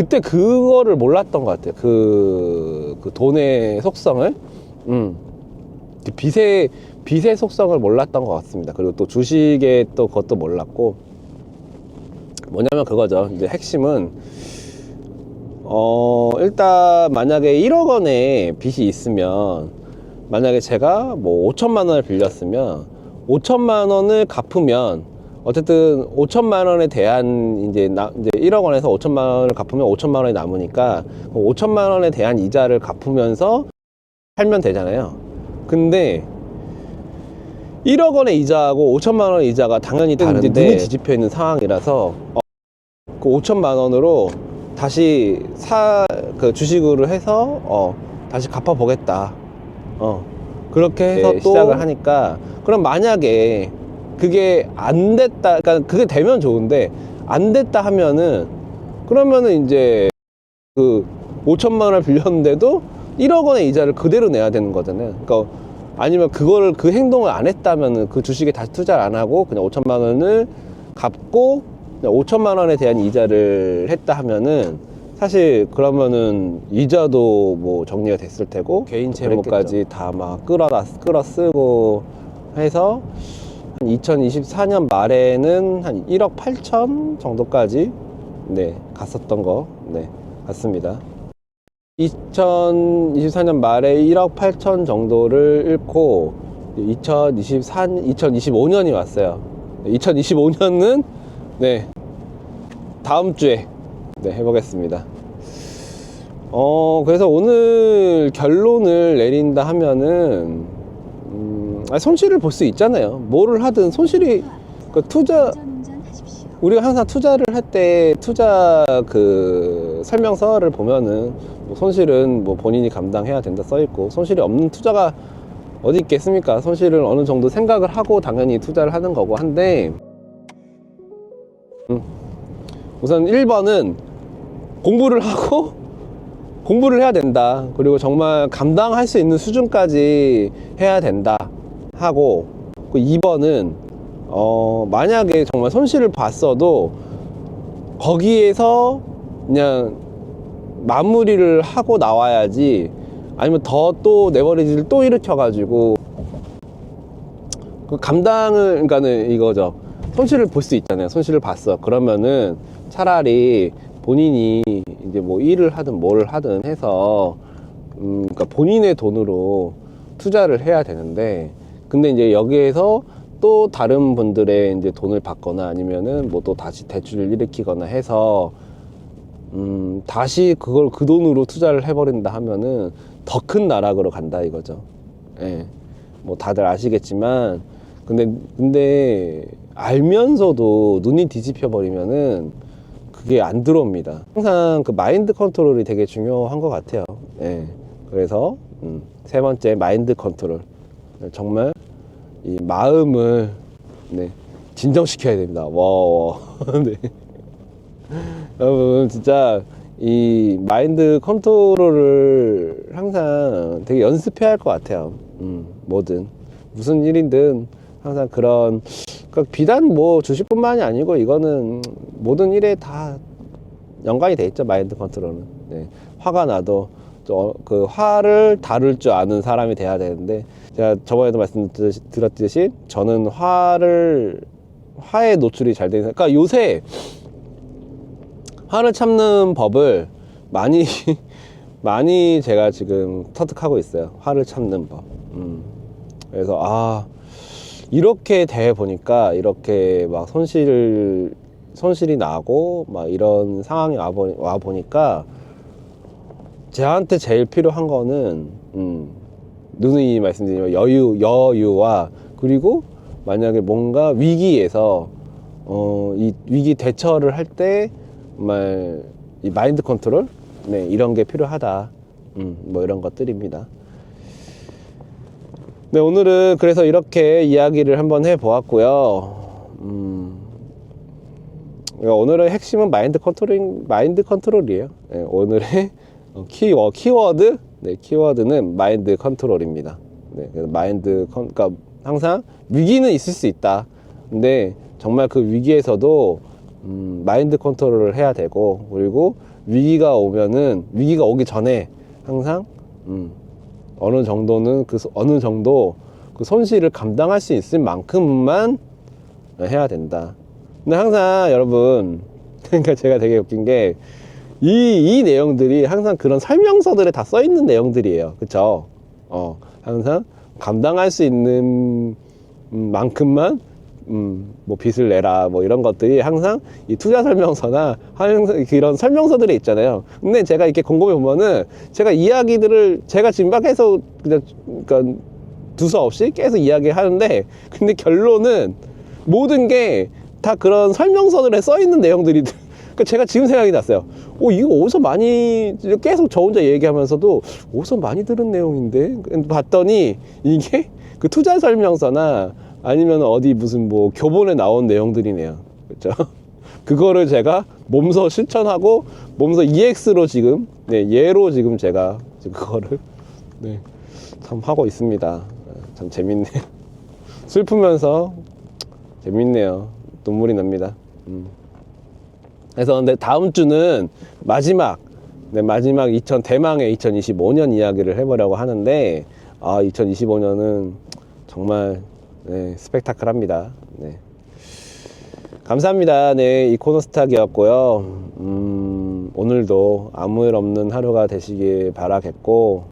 그때 그거를 몰랐던 것 같아요. 그, 그 돈의 속성을. 음. 그 빚의, 빚의 속성을 몰랐던 것 같습니다. 그리고 또 주식의 또 그것도 몰랐고. 뭐냐면 그거죠. 이제 핵심은, 어, 일단 만약에 1억 원의 빚이 있으면, 만약에 제가 뭐 5천만 원을 빌렸으면, 5천만 원을 갚으면, 어쨌든 5천만 원에 대한 이제 나 이제 1억 원에서 5천만 원을 갚으면 5천만 원이 남으니까 5천만 원에 대한 이자를 갚으면서 살면 되잖아요. 근데 1억 원의 이자하고 5천만 원의 이자가 당연히 다른데 눈이 뒤집혀 있는 상황이라서 어, 그 5천만 원으로 다시 사 그 주식으로 해서 어 다시 갚아 보겠다. 어 그렇게 해서 또 시작을 하니까 그럼 만약에 그게 안 됐다, 그러니까 그게 되면 좋은데 안 됐다 하면은 그러면은 이제 그 5천만 원을 빌렸는데도 1억 원의 이자를 그대로 내야 되는 거잖아요. 그러니까 아니면 그거를 그 행동을 안 했다면은 그 주식에 다시 투자를 안 하고 그냥 5천만 원을 갚고 그냥 5천만 원에 대한 이자를 했다 하면은 사실 그러면은 이자도 뭐 정리가 됐을 테고 개인 채무까지 다 막 끌어다 끌어 쓰고 해서 한 2024년 말에는 한 1억 8천 정도까지 네 갔었던 거 네 같습니다. 2024년 말에 1억 8천 정도를 잃고 2024 2025년이 왔어요. 2025년은 네 다음 주에 네 해보겠습니다. 어 그래서 오늘 결론을 내린다 하면은 음, 아, 손실을 볼 수 있잖아요. 뭐를 하든 손실이 그 투자. 우리가 항상 투자를 할 때 투자 그 설명서를 보면은 뭐 손실은 뭐 본인이 감당해야 된다 써 있고 손실이 없는 투자가 어디 있겠습니까? 손실을 어느 정도 생각을 하고 당연히 투자를 하는 거고 한데 음, 우선 1번은 공부를 하고 공부를 해야 된다. 그리고 정말 감당할 수 있는 수준까지 해야 된다. 하고 그 2번은 어 만약에 정말 손실을 봤어도 거기에서 그냥 마무리를 하고 나와야지 아니면 더 또 레버리지를 또 일으켜 가지고 그 감당을 그러니까는 이거죠. 손실을 볼 수 있잖아요. 손실을 봤어. 그러면은 차라리 본인이 이제 뭐 일을 하든 뭘 하든 해서 음 그러니까 본인의 돈으로 투자를 해야 되는데 근데 이제 여기에서 또 다른 분들의 이제 돈을 받거나 아니면은 뭐 또 다시 대출을 일으키거나 해서 음 다시 그걸 그 돈으로 투자를 해버린다 하면은 더 큰 나락으로 간다 이거죠. 예. 뭐 다들 아시겠지만 근데 근데 알면서도 눈이 뒤집혀 버리면은 그게 안 들어옵니다. 항상 그 마인드 컨트롤이 되게 중요한 것 같아요. 예. 그래서 음, 세 번째 마인드 컨트롤 정말 이 마음을 네, 진정시켜야 됩니다. 와, 와. 네. 여러분 진짜 이 마인드 컨트롤을 항상 되게 연습해야 할 것 같아요. 음, 뭐든 무슨 일이든 항상 그런 그 비단 뭐 주식뿐만이 아니고 이거는 모든 일에 다 연관이 돼 있죠 마인드 컨트롤은. 네. 화가 나도 저- 그 화를 다룰 줄 아는 사람이 돼야 되는데 제가 저번에도 말씀드렸듯이 저는 화를 화에 노출이 잘 되는 그러니까 요새 화를 참는 법을 많이 많이 제가 지금 터득하고 있어요. 화를 참는 법. 음. 그래서 아 이렇게 돼 보니까 이렇게 막 손실 손실이 나고 막 이런 상황이 와, 보니까 저한테 제일 필요한 거는 음, 누누이 말씀드린 여유 여유와 그리고 만약에 뭔가 위기에서 어, 이 위기 대처를 할 때 정말 이 마인드 컨트롤 네 이런 게 필요하다 음, 뭐 이런 것들입니다. 네 오늘은 그래서 이렇게 이야기를 한번 해 보았고요. 음, 그러니까 오늘의 핵심은 마인드 컨트롤 마인드 컨트롤이에요. 네, 오늘의 어, 키워 키워드 네 키워드는 마인드 컨트롤입니다. 네 그래서 마인드 컨 그러니까 항상 위기는 있을 수 있다. 근데 정말 그 위기에서도 음, 마인드 컨트롤을 해야 되고 그리고 위기가 오면은 위기가 오기 전에 항상 음, 어느 정도는 그 소- 어느 정도 그 손실을 감당할 수 있을 만큼만 해야 된다. 근데 항상 여러분 그러니까 제가 되게 웃긴 게 이, 이 내용들이 항상 그런 설명서들에 다 써 있는 내용들이에요. 그쵸? 어, 항상 감당할 수 있는 음, 만큼만 음, 뭐 빚을 내라 뭐 이런 것들이 항상 이 투자 설명서나 그런 설명서들에 있잖아요. 근데 제가 이렇게 곰곰이 보면은 제가 이야기들을 제가 계속 그냥 그러니까 두서없이 계속 이야기하는데 근데 결론은 모든 게 다 그런 설명서들에 써 있는 내용들이 그러니까 제가 지금 생각이 났어요. 오 이거 어디서 많이 계속 저 혼자 얘기하면서도 어디서 많이 들은 내용인데 봤더니 이게 그 투자 설명서나 아니면 어디 무슨 뭐 교본에 나온 내용들이네요. 그렇죠? 그거를 제가 몸소 실천하고 몸소 EX로 지금 네, 예로 지금 제가 그거를 네, 참 하고 있습니다. 참 재밌네요. 슬프면서 재밌네요. 눈물이 납니다. 음. 그래서 근데 다음 주는 마지막 네, 마지막 2000 대망의 2025년 이야기를 해보려고 하는데 아 2025년은 정말 네, 스펙타클합니다. 네. 감사합니다. 네, 이 코너스탁이었고요. 음, 오늘도 아무 일 없는 하루가 되시길 바라겠고